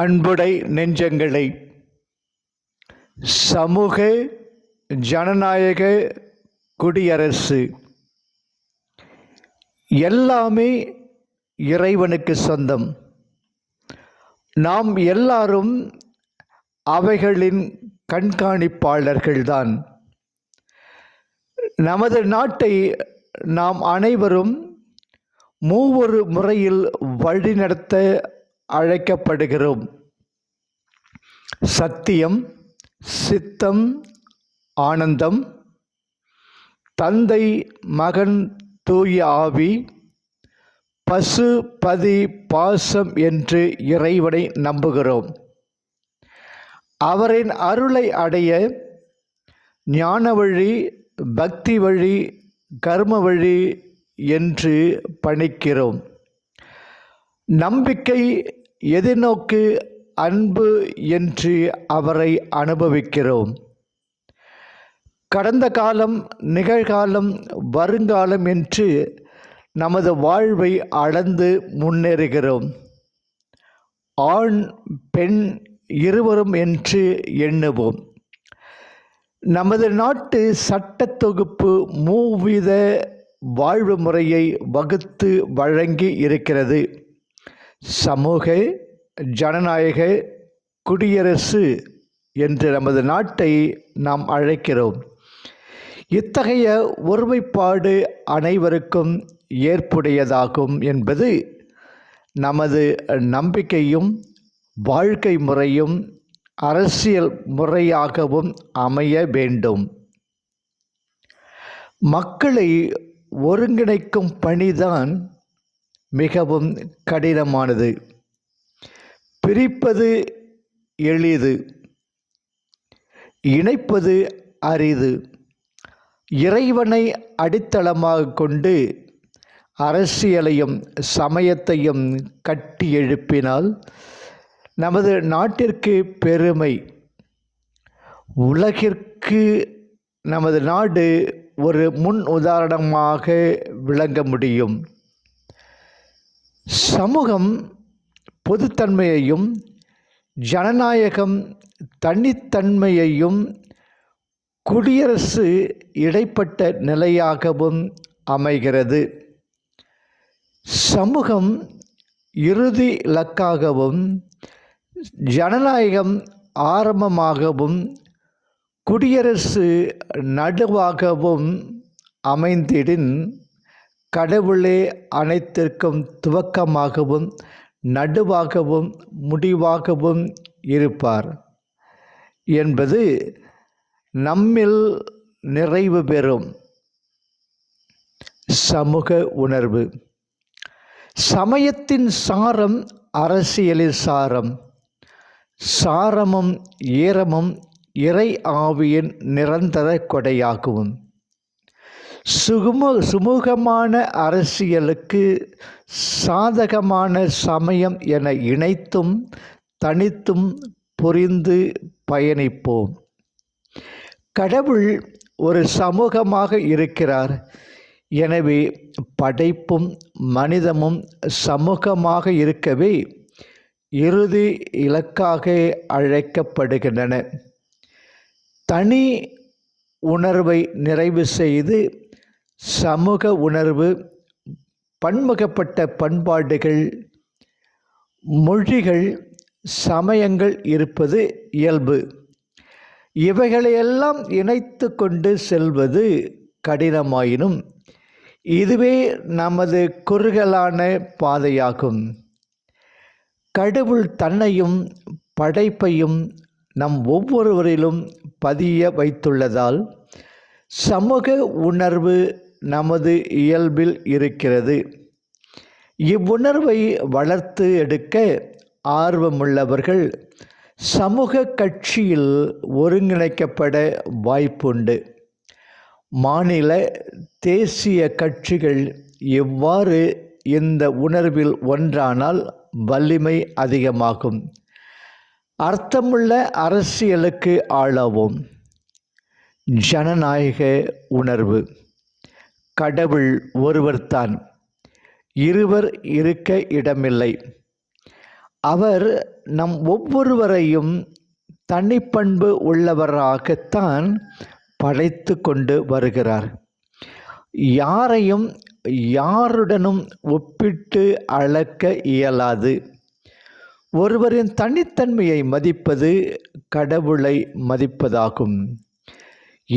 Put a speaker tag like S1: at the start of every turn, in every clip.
S1: அன்புடை நெஞ்சங்களை. சமூக ஜனநாயக குடியரசு. எல்லாமே இறைவனுக்கு சொந்தம். நாம் எல்லாரும் அவைகளின் கண்காணிப்பாளர்கள்தான். நமது நாட்டை நாம் அனைவரும் மூவொரு முறையில் வழிநடத்த அழைக்கப்படுகிறோம். சத்தியம் சித்தம் ஆனந்தம் தந்தை மகன் தூய ஆவி பசு பதி பாசம் என்று இறைவனை நம்புகிறோம். அவரின் அருளை அடைய ஞான வழி பக்தி வழி கர்ம வழி என்று பணிக்கிறோம். நம்பிக்கை எதிர்நோக்கு அன்பு என்று அவரை அனுபவிக்கிறோம். கடந்த காலம் நிகழ்காலம் வருங்காலம் என்று நமது வாழ்வை அளந்து முன்னேறுகிறோம். ஆண் பெண் இருவரும் என்று எண்ணுவோம். நமது நாட்டு சட்ட தொகுப்பு மூவித வாழ்வு முறையை வகுத்து வழங்கி இருக்கிறது. சமூக ஜனநாயக குடியரசு என்று நமது நாட்டை நாம் அழைக்கிறோம். இத்தகைய ஒருமைப்பாடு அனைவருக்கும் ஏற்புடையதாகும் என்பது நமது நம்பிக்கையும் வாழ்க்கை முறையும் அரசியல் முறையாகவும் அமைய வேண்டும். மக்களை ஒருங்கிணைக்கும் பணிதான் மிகவும் கடினமானது. பிரிப்பது எளிது. இணைப்பது அரிது. இறைவனை அடித்தளமாக கொண்டு அரசியலையும் சமயத்தையும் கட்டி எழுப்பினால் நமது நாட்டிற்கு பெருமை. உலகிற்கு நமது நாடு ஒரு முன் உதாரணமாக விளங்க முடியும். சமூகம் பொதுத்தன்மையையும் ஜனநாயகம் தனித்தன்மையையும் குடியரசு இடைப்பட்ட நிலையாகவும் அமைகிறது. சமூகம் இறுதி இலக்காகவும் ஜனநாயகம் ஆரம்பமாகவும் குடியரசு நடுவாகவும் அமைந்திடின் கடவுளே அனைத்திற்கும் துவக்கமாகவும் நடுவாகவும் முடிவாகவும் இருப்பார். என்பது நம்மில் நிறைவு பெறும். சமூக உணர்வு. சமயத்தின் சாரம் அரசியலில் சாரம். சாரமும் ஈரமும் இறை ஆவியின் நிரந்தர கொடையாகும் சுகும சுமூகமான அரசியலுக்கு சாதகமான சமயம் என இணைத்தும் தனித்தும் புரிந்து பயணிப்போம். கடவுள் ஒரு சமூகமாக இருக்கிறார். எனவே படைப்பும் மனிதமும் சமூகமாக இருக்கவே இறுதி இலக்காக அழைக்கப்படுகின்றன. தனி உணர்வை நிறைவு செய்து சமூக உணர்வு பன்முகப்பட்ட பண்பாடுகள் மொழிகள் சமயங்கள் இருப்பது இயல்பு. இவைகளையெல்லாம் இணைத்து கொண்டு செல்வது கடினமாயினும் இதுவே நமது குறுகலான பாதையாகும். கடவுள் தன்னையும் படைப்பையும் நம் ஒவ்வொருவரிலும் பதிய வைத்துள்ளதால் சமூக உணர்வு நமது இயல்பில் இருக்கிறது. இவ்வுணர்வை வளர்த்து எடுக்க ஆர்வமுள்ளவர்கள் சமூக கட்சியில் ஒருங்கிணைக்கப்பட வாய்ப்புண்டு. மாநில தேசிய கட்சிகள் எவ்வாறு இந்த உணர்வில் ஒன்றானால் வலிமை அதிகமாகும். அர்த்தமுள்ள அரசியலுக்கு ஆளாவோம். ஜனநாயக உணர்வு. கடவுள் ஒருவர்தான். இருவர் இருக்க இடமில்லை. அவர் நம் ஒவ்வொருவரையும் தனிப்பண்பு உள்ளவராகத்தான் படைத்து கொண்டு வருகிறார். யாரையும் யாருடனும் ஒப்பிட்டு அளக்க இயலாது. ஒருவரின் தனித்தன்மையை மதிப்பது கடவுளை மதிப்பதாகும்.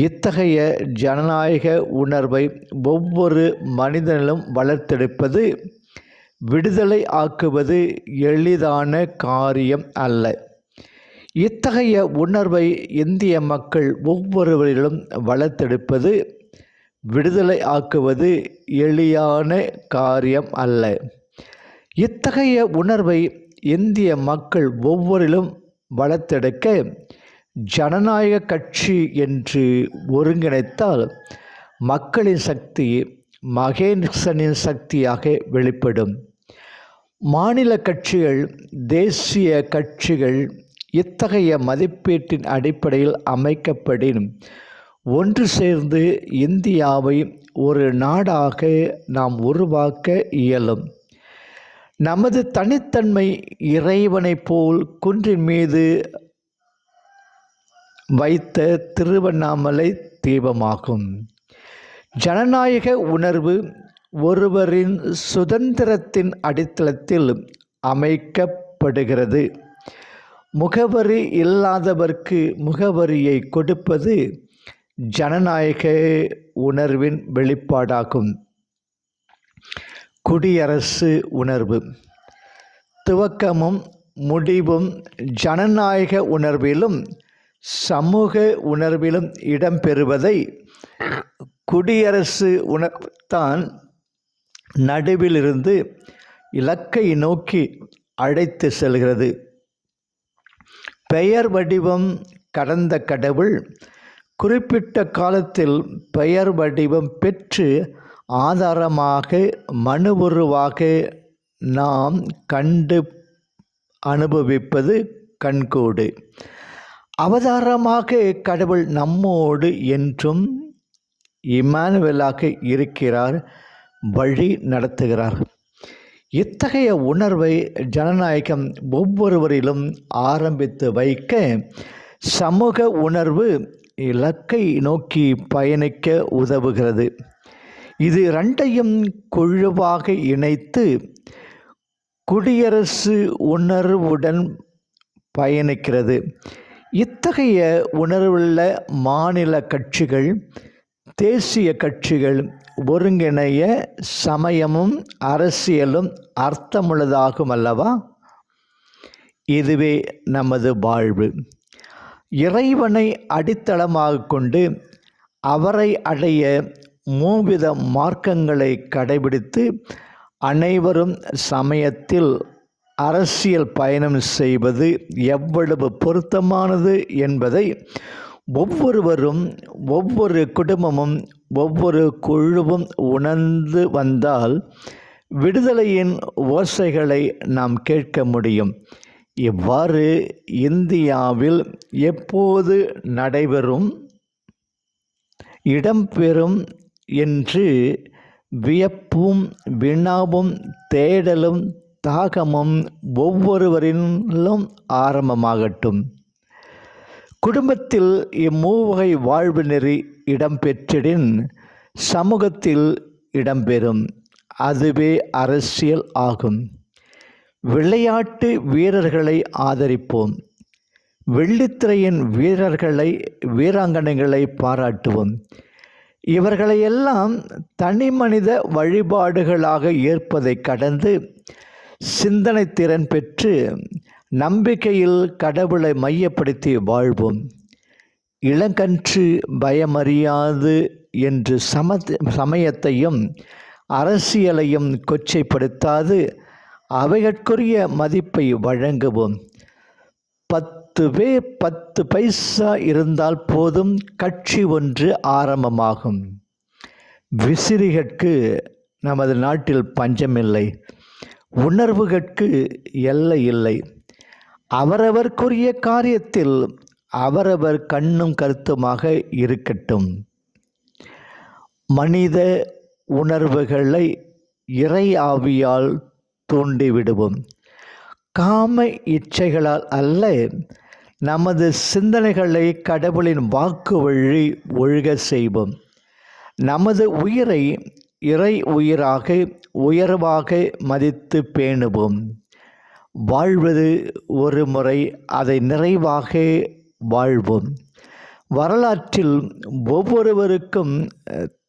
S1: இத்தகைய ஜனநாயக உணர்வை ஒவ்வொரு மனிதனிலும் வளர்த்தெடுப்பது விடுதலை ஆக்குவது எளிதான காரியம் அல்ல. இத்தகைய உணர்வை இந்திய மக்கள் ஒவ்வொருவரிலும் வளர்த்தெடுப்பது விடுதலை ஆக்குவது எளியான காரியம் அல்ல. இத்தகைய உணர்வை இந்திய மக்கள் ஒவ்வொரிலும் வளர்த்தெடுக்க ஜனநாயக கட்சி என்று ஒருங்கிணைத்தால் மக்களின் சக்தி மகேசனின் சக்தியாக வெளிப்படும். மாநில கட்சிகள் தேசிய கட்சிகள் இத்தகைய மதிப்பீட்டின் அடிப்படையில் அமைக்கப்படின் ஒன்று சேர்ந்து இந்தியாவை ஒரு நாடாக நாம் உருவாக்க இயலும். நமது தனித்தன்மை இறைவனைப் போல் குன்றின் மீது வைத்த திருவண்ணாமலை தீபமாகும். ஜனநாயக உணர்வு ஒருவரின் சுதந்திரத்தின் அடித்தளத்தில் அமைக்கப்படுகிறது. முகவரி இல்லாதவர்க்கு முகவரியை கொடுப்பது ஜனநாயக உணர்வின் வெளிப்பாடாகும். குடியரசு உணர்வு. துவக்கமும் முடிவும் ஜனநாயக உணர்விலும் சமூக உணர்விலும் இடம்பெறுவதை குடியரசு உணர்வுத்தான் நடுவிலிருந்து இலக்கை நோக்கி அழைத்து செல்கிறது. பெயர் வடிவம் கடந்த கடவுள் குறிப்பிட்ட காலத்தில் பெயர் வடிவம் பெற்று ஆதாரமாக மனு உருவாக நாம் கண்டு அனுபவிப்பது கண்கூடு. அவதாரமாக கடவுள் நம்மோடு என்றும் இமானுவலாக இருக்கிறார் வழி நடத்துகிறார். இத்தகைய உணர்வை ஜனநாயகம் ஒவ்வொருவரிலும் ஆரம்பித்து வைக்க சமூக உணர்வு இலக்கை நோக்கி பயணிக்க உதவுகிறது. இது ரெண்டையும் குழுவாக இணைத்து குடியரசு உணர்வுடன் பயணிக்கிறது. இத்தகைய உணர்வுள்ள மாநில கட்சிகள் தேசிய கட்சிகள் ஒருங்கிணைய சமயமும் அரசியலும் அர்த்தமுள்ளதாகும் அல்லவா? இதுவே நமது வாழ்வு. இறைவனை அடித்தளமாக கொண்டு அவரை அடைய மூவித மார்க்கங்களை கடைபிடித்து அனைவரும் சமயத்தில் அரசியல் பயணம் செய்வது எவ்வளவு பொருத்தமானது என்பதை ஒவ்வொருவரும் ஒவ்வொரு குடும்பமும் ஒவ்வொரு குழுவும் உணர்ந்து வந்தால் விடுதலையின் ஓசைகளை நாம் கேட்க முடியும். இவ்வாறு இந்தியாவில் எப்போது நடைபெறும்? இடம்பெறும் என்று வியப்பும் வினாவும் தேடலும் தாகமும் ஒவ்வொருவரிலும் ஆரம்பமாகட்டும். குடும்பத்தில் இம்மூவகை வாழ்வு நெறி இடம்பெற்றிடின் சமூகத்தில் இடம்பெறும். அதுவே அரசியல் ஆகும். விளையாட்டு வீரர்களை ஆதரிப்போம். வெள்ளித்திரையின் வீரர்களை வீராங்கனைகளை பாராட்டுவோம். இவர்களையெல்லாம் தனி மனித வழிபாடுகளாக ஏற்பதை கடந்து சிந்தனை திறன் பெற்று நம்பிக்கையில் கடவுளை மையப்படுத்தி வாழ்வோம். இளங்கன்று பயமறியாது என்று சம சமயத்தையும் அரசியலையும் கொச்சைப்படுத்தாது அவைகட்குரிய மதிப்பை வழங்குவோம். பத்து பேர் பத்து பைசா இருந்தால் போதும் கட்சி ஒன்று ஆரம்பமாகும். விசிறிகட்கு நமது நாட்டில் பஞ்சமில்லை. உணர்வுகட்கு எல்லை இல்லை. அவரவர்க்குரிய காரியத்தில் அவரவர் கண்ணும் கருத்துமாக இருக்கட்டும். மனித உணர்வுகளை இறை ஆவியால் தூண்டிவிடுவோம். காம இச்சைகளால் அல்ல நமது சிந்தனைகளை கடவுளின் வாக்கு வழி ஒழுக செய்வோம். நமது உயிரை இறை உயிராக உயர்வாக மதித்து பேணுவோம். வாழ்வது ஒரு முறை அதை நிறைவாக வாழ்வோம். வரலாற்றில் ஒவ்வொருவருக்கும்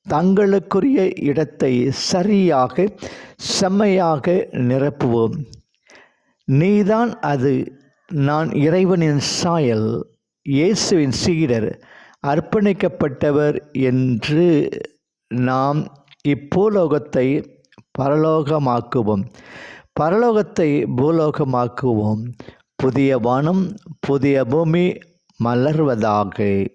S1: தங்களுக்குரிய இடத்தை சரியாக செம்மையாக நிரப்புவோம். நீதான் அது. நான் இறைவனின் சாயல் இயேசுவின் சீடர் அர்ப்பணிக்கப்பட்டவர் என்று நாம் இப்பூலோகத்தை பரலோகமாக்குவோம். பரலோகத்தை பூலோகமாக்குவோம். புதிய வானம் புதிய பூமி மலர்வதாக.